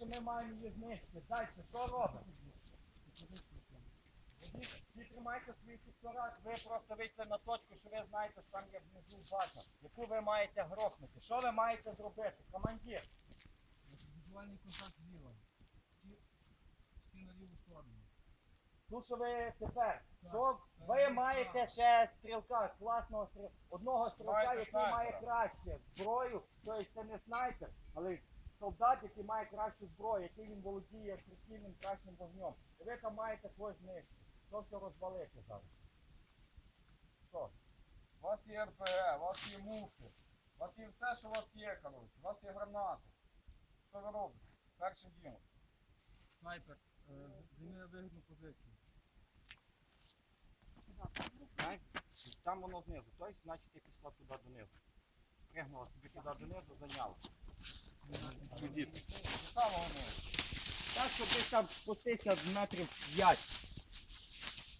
що ми маємо її знищити. Далі, що робимо? Всі тримайте свої сектора, ви просто вийшли на точку, що ви знаєте, що там є внизу база, яку ви маєте грохнути. Що ви маєте зробити? Командир, Візуальний контакт зліва. Всі, всі на ліву сторону. тут що ви тепер, що ви маєте ще стрілка, класного стрілка, одного стрілка, який має краще зброю, тобто це не снайпер, але солдат, який має кращу зброю, який він володіє ефективним кращим вогнем. І ви там маєте когось знищити. Що все розвалити зараз? Що? У вас є РПГ, у вас є муфти, у вас є все, що у вас є, коротше. У вас є гранати. Що ви робите? Першим ділом. Снайпер. е, Займи вигідну позицію. Знаєш, Там воно знизу. Тобто, значить, ти пішла туди донизу. Пригнула тобі туди донизу, зайняла. Так, щоб десь там спустися метрів 5.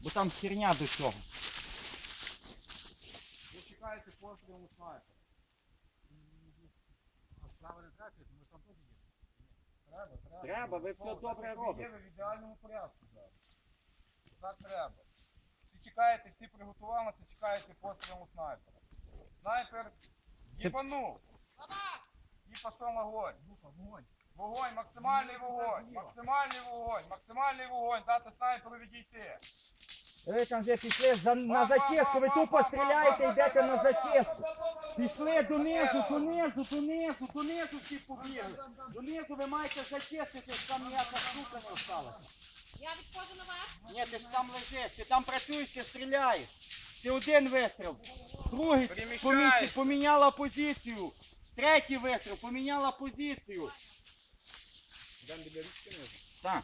Бо там херня до цього. Ви чекаєте пострілу снайпера. Справа не трапить, що там теж є. Треба, треба. Треба, ви все добре робите. Ви в ідеальному порядку зараз. Так треба. Всі чекаєте, всі приготувалися, чекаєте пострілу снайпера. Снайпер їбанув. І пішов огонь. Вогонь. Вогонь, максимальний вогонь, максимальний вогонь, максимальний вогонь, дати снайперу відійти. Ви там вже пішли за, на зачистку, ви тупо стріляєте, йдете на зачистку. Пішли донизу, донизу, донизу, донизу всі побігли. Донизу ви маєте зачистити, там ніяка штука не осталася. Я відходжу на вас. Ні, ти ж там лежиш, ти там працюєш, ти стріляєш. Ти один вистріл, другий поміняла позицію. Третій вистріл, поміняла позицію. Там біля річки можна? Так.